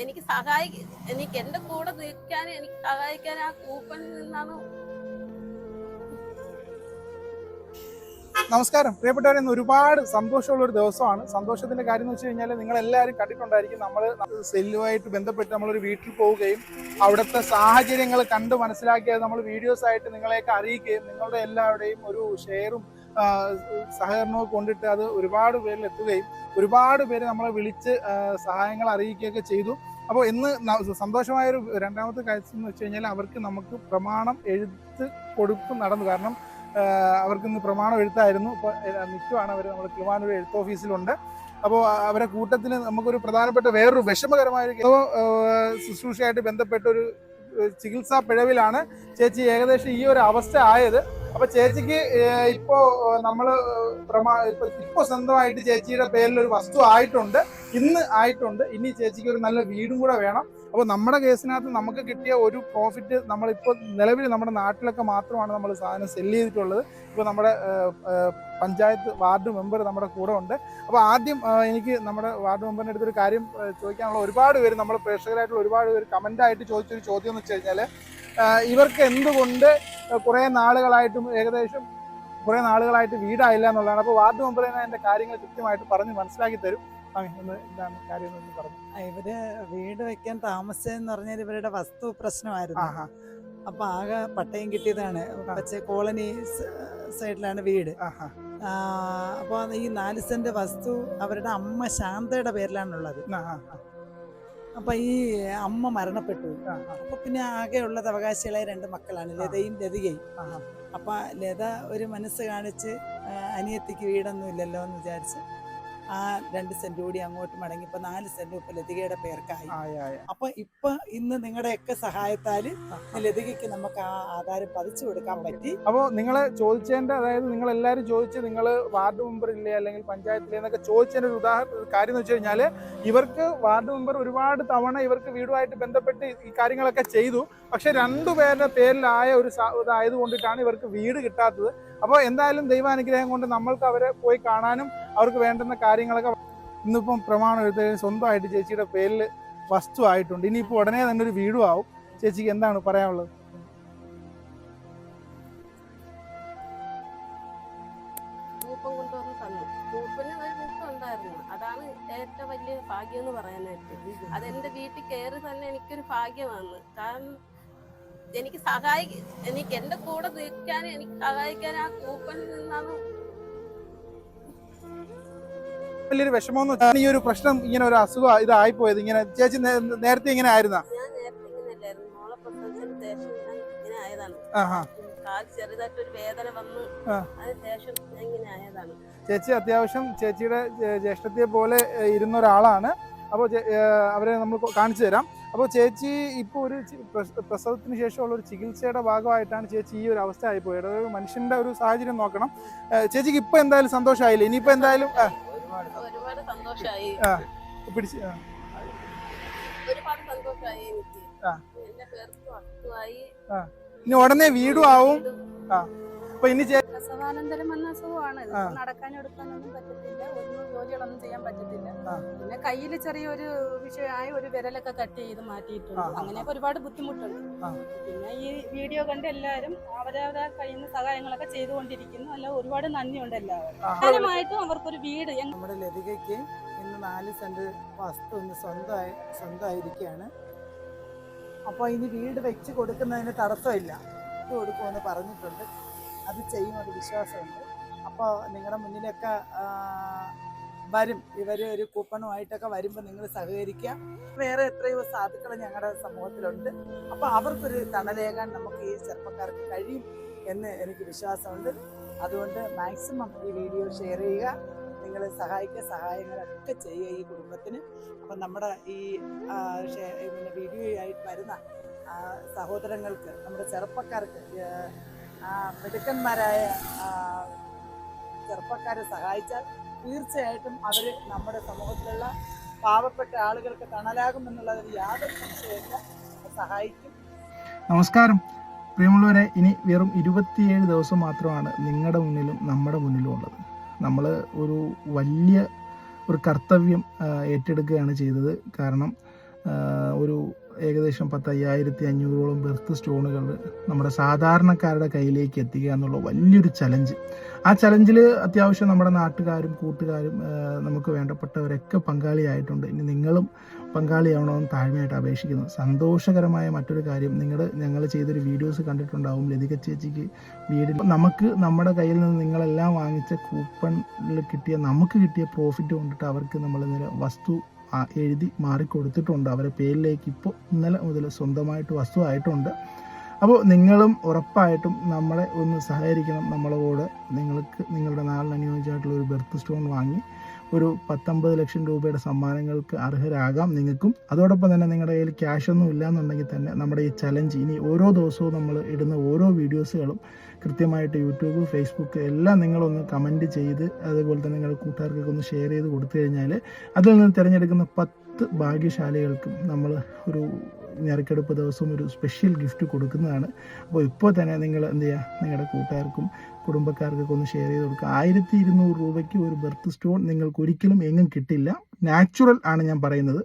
എനിക്ക് സഹായി എനിക്ക് എന്റെ കൂടെ നിൽക്കാൻ എനിക്ക് സഹായിക്കാൻ ആ കൂപ്പണിൽ നിന്നാണ്. നമസ്കാരം. പ്രിയപ്പെട്ടവരെ ഇന്ന് ഒരുപാട് സന്തോഷമുള്ള ഒരു ദിവസമാണ്. സന്തോഷത്തിന്റെ കാര്യം എന്ന് വെച്ച് കഴിഞ്ഞാൽ നിങ്ങൾ എല്ലാവരും കണ്ടിട്ടുണ്ടായിരിക്കും നമ്മൾ സെല്ലുമായിട്ട് ബന്ധപ്പെട്ട് നമ്മളൊരു വീട്ടിൽ പോവുകയും അവിടുത്തെ സാഹചര്യങ്ങൾ കണ്ട് മനസ്സിലാക്കിയത് നമ്മൾ വീഡിയോസ് ആയിട്ട് നിങ്ങളെയൊക്കെ അറിയിക്കുകയും നിങ്ങളുടെ എല്ലാവരുടെയും ഒരു ഷെയറും സഹകരണവും കൊണ്ടിട്ട് അത് ഒരുപാട് പേരിൽ എത്തുകയും ഒരുപാട് പേര് നമ്മളെ വിളിച്ച് സഹായങ്ങൾ അറിയിക്കുകയൊക്കെ ചെയ്തു. അപ്പോൾ ഇന്ന് സന്തോഷമായൊരു രണ്ടാമത്തെ കാര്യം എന്ന് വെച്ച് കഴിഞ്ഞാൽ അവർക്ക് നമുക്ക് പ്രമാണം എഴുത്ത് കൊടുപ്പ് നടന്നു. കാരണം അവർക്ക് ഇന്ന് പ്രമാണം എഴുത്തായിരുന്നു. ഇപ്പോൾ നിൽക്കുവാണ് അവർ നമ്മൾ തിരുവാനൂർ എഴുത്ത് ഓഫീസിലുണ്ട്. അപ്പോൾ അവരെ കൂട്ടത്തിൽ നമുക്കൊരു പ്രധാനപ്പെട്ട വേറൊരു വിഷമകരമായ ഒരു ശുശ്രൂഷയായിട്ട് ബന്ധപ്പെട്ട ഒരു ചികിത്സാ പിഴവിലാണ് ചേച്ചി ഏകദേശം ഈ ഒരു അവസ്ഥ ആയത്. അപ്പൊ ചേച്ചിക്ക് ഇപ്പോ നമ്മൾ ഇപ്പോ ഇപ്പൊ ഇപ്പൊ സ്വന്തമായിട്ട് ചേച്ചിയുടെ പേരിൽ ഒരു വസ്തു ആയിട്ടുണ്ട്. ഇന്ന് ആയിട്ടുണ്ട്. ഇനി ചേച്ചിക്ക് ഒരു നല്ല വീടും കൂടെ വേണം. അപ്പോൾ നമ്മുടെ കേസിനകത്ത് നമുക്ക് കിട്ടിയ ഒരു പ്രോഫിറ്റ് നമ്മളിപ്പോൾ നിലവിൽ നമ്മുടെ നാട്ടിലൊക്കെ മാത്രമാണ് നമ്മൾ സാധനം സെല്ല് ചെയ്തിട്ടുള്ളത്. ഇപ്പോൾ നമ്മുടെ പഞ്ചായത്ത് വാർഡ് മെമ്പർ നമ്മുടെ കൂടെ ഉണ്ട്. അപ്പോൾ ആദ്യം എനിക്ക് നമ്മുടെ വാർഡ് മെമ്പറിന്റെ അടുത്തൊരു കാര്യം ചോദിക്കാനുള്ള ഒരുപാട് പേര് നമ്മുടെ പ്രേക്ഷകരായിട്ടുള്ള ഒരുപാട് പേര് കമന്റായിട്ട് ചോദിച്ചൊരു ചോദ്യം എന്ന് വെച്ച് കഴിഞ്ഞാൽ ഇവർക്ക് എന്തുകൊണ്ട് കുറേ നാളുകളായിട്ടും ഏകദേശം കുറേ നാളുകളായിട്ട് വീടായില്ല എന്നുള്ളതാണ്. അപ്പോൾ വാർഡ് മെമ്പർ തന്നെ അതിന്റെ കാര്യങ്ങൾ കൃത്യമായിട്ട് പറഞ്ഞ് മനസ്സിലാക്കി തരും. അങ്ങനെ എന്താണ് കാര്യം എന്ന് പറഞ്ഞു. ഇവർ വീട് വെക്കാൻ താമസിച്ചെന്ന് പറഞ്ഞാൽ ഇവരുടെ വസ്തു പ്രശ്നമായിരുന്നു. അപ്പൊ ആകെ പട്ടയം കിട്ടിയതാണ്. പക്ഷേ കോളനി സൈഡിലാണ് വീട്. അപ്പോൾ അപ്പൊ ഈ നാല് സെന്റ് വസ്തു അവരുടെ അമ്മ ശാന്തയുടെ പേരിലാണുള്ളത്. അപ്പൊ ഈ അമ്മ മരണപ്പെട്ടു. അപ്പൊ പിന്നെ ആകെ ഉള്ളത് അവകാശികളായ രണ്ട് മക്കളാണ് ലതയും ലതികയും. അപ്പൊ ലത ഒരു മനസ്സ് കാണിച്ച് അനിയത്തിക്ക് വീടൊന്നും ഇല്ലല്ലോ എന്ന് വിചാരിച്ച് ആ രണ്ട് സെന്റ് കൂടി അങ്ങോട്ട് മടങ്ങി ഇപ്പൊ നാല് സെന്റ് ഇപ്പൊ ലതികയുടെ പേർക്കായി. അപ്പൊ ഇപ്പൊ ഇന്ന് നിങ്ങളുടെയൊക്കെ സഹായത്താൽ ലതികയ്ക്ക് നമുക്ക് ആ ആധാരം പതിച്ചു കൊടുക്കാൻ പറ്റി. അപ്പോൾ നിങ്ങളെ ചോദിച്ചതിന്റെ അതായത് നിങ്ങൾ എല്ലാരും ചോദിച്ച് നിങ്ങൾ വാർഡ് മെമ്പർ ഇല്ലേ അല്ലെങ്കിൽ പഞ്ചായത്തിലെ എന്നൊക്കെ ചോദിച്ചതിന്റെ ഒരു ഉദാഹരണ കാര്യം എന്ന് വെച്ച് കഴിഞ്ഞാൽ ഇവർക്ക് വാർഡ് മെമ്പർ ഒരുപാട് തവണ ഇവർക്ക് വീടുമായിട്ട് ബന്ധപ്പെട്ട് ഈ കാര്യങ്ങളൊക്കെ ചെയ്തു. പക്ഷെ രണ്ടുപേരുടെ പേരിലായ ഒരു ഇതായത് കൊണ്ടിട്ടാണ് ഇവർക്ക് വീട് കിട്ടാത്തത്. അപ്പോൾ എന്തായാലും ദൈവാനുഗ്രഹം കൊണ്ട് നമ്മൾക്ക് അവരെ പോയി കാണാനും അവർക്ക് വേണ്ടുന്ന കാര്യങ്ങളൊക്കെ ഇന്നിപ്പം പ്രമാണം എഴുതി സ്വന്തമായിട്ട് ചേച്ചിയുടെ പേരിൽ വസ്തു ആയിട്ടുണ്ട്. ഇനിയിപ്പോൾ ഉടനെ തന്നെ ഒരു വീടും ആവും. ചേച്ചിക്ക് എന്താണ് പറയാനുള്ളത്? അതാണ് ഏറ്റവും വലിയ ഭാഗ്യം എന്ന് പറയാനായിട്ട്. അതെന്റെ വീട്ടിൽ കയറി തന്നെ എനിക്കൊരു ഭാഗ്യമാണ്. കാരണം എനിക്ക് സഹായി എനിക്ക് എന്റെ കൂടെ നിൽക്കാൻ എനിക്ക് സഹായിക്കാൻ ആ കൂപ്പണിൽ നിന്നാണ്? വലിയൊരു വിഷമമെന്ന് ഈ ഒരു പ്രശ്നം ഇങ്ങനെ ഒരു അസുഖം ഇതായി പോയത് ഇങ്ങനെ ചേച്ചി നേരത്തെ ഇങ്ങനെ ആയിരുന്ന? ചേച്ചി അത്യാവശ്യം ചേച്ചിയുടെ ജ്യേഷ്ഠത്തെ പോലെ ഇരുന്ന ഒരാളാണ്. അപ്പോൾ അവരെ നമ്മൾ കാണിച്ചു തരാം. അപ്പോൾ ചേച്ചി ഇപ്പോൾ ഒരു പ്രസവത്തിന് ശേഷമുള്ള ഒരു ചികിത്സയുടെ ഭാഗമായിട്ടാണ് ചേച്ചി ഈ ഒരു അവസ്ഥ ആയിപ്പോയത് പോയത്. ഒരു മനുഷ്യന്റെ ഒരു സാഹചര്യം നോക്കണം. ചേച്ചിക്ക് ഇപ്പൊ എന്തായാലും സന്തോഷമായില്ലേ? ഇനിയിപ്പോ എന്തായാലും ആ, പിടിച്ച് ആ. ഇനി ഉടനെ വീടും ആവും. അപ്പൊ ഇനി പ്രസവാനന്തരം വന്ന അസുഖമാണ്. നടക്കാൻ എടുക്കാനൊന്നും പറ്റത്തില്ല. ഒന്നും ജോലികളൊന്നും ചെയ്യാൻ പറ്റത്തില്ല. പിന്നെ കയ്യിൽ ചെറിയൊരു വിഷയമായി ഒരു വിരലൊക്കെ കട്ട് ചെയ്ത് മാറ്റിയിട്ടുണ്ട്. അങ്ങനെയൊക്കെ ഒരുപാട് ബുദ്ധിമുട്ടുണ്ട്. പിന്നെ ഈ വീഡിയോ കണ്ട് എല്ലാവരും അവരവരെ കഴിയുന്ന സഹായങ്ങളൊക്കെ ചെയ്തുകൊണ്ടിരിക്കുന്നു. അല്ല ഒരുപാട് നന്ദിയുണ്ട് എല്ലാവരും അവർക്കൊരു വീട്. നമ്മുടെ ലതികയ്ക്ക് ഇന്ന് നാല് സെന്റ് വസ്തു ഒന്ന് സ്വന്തമായി സ്വന്തമായിരിക്കുകയാണ്. അപ്പോൾ ഇനി വീട് വെച്ച് കൊടുക്കുന്നതിന് തടസ്സമില്ല. കൊടുക്കുമെന്ന് പറഞ്ഞിട്ടുണ്ട്. അത് ചെയ്യുമെന്ന് വിശ്വാസമുണ്ട്. അപ്പോൾ നിങ്ങളുടെ മുന്നിലൊക്കെ വരും. ഇവർ ഒരു കൂപ്പണുമായിട്ടൊക്കെ വരുമ്പോൾ നിങ്ങൾ സഹകരിക്കുക വേറെ എത്രയോ സാധുക്കൾ ഞങ്ങളുടെ സമൂഹത്തിലുണ്ട്. അപ്പോൾ അവർക്കൊരു തണലേകാൻ നമുക്ക് ഈ ചെറുപ്പക്കാർക്ക് കഴിയും എന്ന് എനിക്ക് വിശ്വാസമുണ്ട്. അതുകൊണ്ട് മാക്സിമം ഈ വീഡിയോ ഷെയർ ചെയ്യുക. നിങ്ങൾ സഹായിക്കുക സഹായങ്ങളൊക്കെ ചെയ്യുക ഈ കുടുംബത്തിന്. അപ്പം നമ്മുടെ ഈ പിന്നെ വീഡിയോയായിട്ട് വരുന്ന സഹോദരങ്ങൾക്ക് നമ്മുടെ ചെറുപ്പക്കാർക്ക് മിടുക്കന്മാരായ ചെറുപ്പക്കാരെ സഹായിച്ചാൽ തീർച്ചയായിട്ടും അവർ നമ്മുടെ സമൂഹത്തിലുള്ള പാവപ്പെട്ട ആളുകൾക്ക് തണലാകുമെന്നുള്ളതിൽ യാതൊരു സംശയമില്ല സഹായിക്കും. നമസ്കാരം. പ്രിയമുള്ളവരെ ഇനി വെറും ഇരുപത്തിയേഴ് ദിവസം മാത്രമാണ് നിങ്ങളുടെ മുന്നിലും നമ്മുടെ മുന്നിലും ഉള്ളത്. നമ്മൾ ഒരു വലിയ ഒരു കർത്തവ്യം ഏറ്റെടുക്കുകയാണ് ചെയ്തത്. കാരണം ഒരു ഏകദേശം പത്ത് അയ്യായിരത്തി അഞ്ഞൂറോളം ബെർത്ത് സ്റ്റോണുകൾ നമ്മുടെ സാധാരണക്കാരുടെ കയ്യിലേക്ക് എത്തിക്കുക എന്നുള്ള വലിയൊരു ചലഞ്ച്. ആ ചലഞ്ചിൽ അത്യാവശ്യം നമ്മുടെ നാട്ടുകാരും കൂട്ടുകാരും നമുക്ക് വേണ്ടപ്പെട്ടവരൊക്കെ പങ്കാളിയായിട്ടുണ്ട്. ഇനി നിങ്ങളും പങ്കാളിയാവണമെന്ന് താഴ്മയായിട്ട് അപേക്ഷിക്കുന്നു. സന്തോഷകരമായ മറ്റൊരു കാര്യം നിങ്ങൾ ഞങ്ങൾ ചെയ്തൊരു വീഡിയോസ് കണ്ടിട്ടുണ്ടാവും ലതിക ചേച്ചിക്ക് വീടിൽ നമുക്ക് നമ്മുടെ കയ്യിൽ നിന്ന് നിങ്ങളെല്ലാം വാങ്ങിച്ച കൂപ്പണിൽ കിട്ടിയ നമുക്ക് കിട്ടിയ പ്രോഫിറ്റ് കൊണ്ടിട്ട് അവർക്ക് നമ്മൾ വസ്തു എഴുതി മാറിക്കൊടുത്തിട്ടുണ്ട്. അവരുടെ പേരിലേക്ക് ഇപ്പോൾ ഇന്നലെ മുതൽ സ്വന്തമായിട്ട് വസ്തു ആയിട്ടുണ്ട് അപ്പോൾ നിങ്ങളും ഉറപ്പായിട്ടും നമ്മളെ ഒന്ന് സഹകരിക്കണം നമ്മളെ കൂടെ. നിങ്ങൾക്ക് നിങ്ങളുടെ നാളിന് അനുയോജ്യമായിട്ടുള്ള ഒരു ബെർത്ത് സ്റ്റോൺ വാങ്ങി ഒരു പത്തൊമ്പത് ലക്ഷം രൂപയുടെ സമ്മാനങ്ങൾക്ക് അർഹരാകാം നിങ്ങൾക്കും. അതോടൊപ്പം തന്നെ നിങ്ങളുടെ കയ്യിൽ ക്യാഷ് ഒന്നും ഇല്ലാന്നുണ്ടെങ്കിൽ തന്നെ നമ്മുടെ ഈ ചലഞ്ച് ഇനി ഓരോ ദിവസവും നമ്മൾ ഇടുന്ന ഓരോ വീഡിയോസുകളും കൃത്യമായിട്ട് യൂട്യൂബ് ഫേസ്ബുക്ക് എല്ലാം നിങ്ങളൊന്ന് കമന്റ് ചെയ്ത് അതുപോലെ തന്നെ നിങ്ങളുടെ കൂട്ടുകാർക്കൊക്കെ ഒന്ന് ഷെയർ ചെയ്ത് കൊടുത്തു കഴിഞ്ഞാൽ അതിൽ നിന്ന് തിരഞ്ഞെടുക്കുന്ന പത്ത് ഭാഗ്യശാലികൾക്കും നമ്മൾ ഒരു ഞെറുക്കെടുപ്പ് ദിവസം ഒരു സ്പെഷ്യൽ ഗിഫ്റ്റ് കൊടുക്കുന്നതാണ്. അപ്പോൾ ഇപ്പോൾ തന്നെ നിങ്ങൾ എന്ത് ചെയ്യുക നിങ്ങളുടെ കൂട്ടുകാർക്കും കുടുംബക്കാർക്കൊക്കെ ഒന്ന് ഷെയർ ചെയ്ത് കൊടുക്കുക. ആയിരത്തി ഇരുന്നൂറ് രൂപയ്ക്ക് ഒരു ബെർത്ത് സ്റ്റോൺ നിങ്ങൾക്ക് ഒരിക്കലും എങ്ങും കിട്ടില്ല. നാച്ചുറൽ ആണ് ഞാൻ പറയുന്നത്.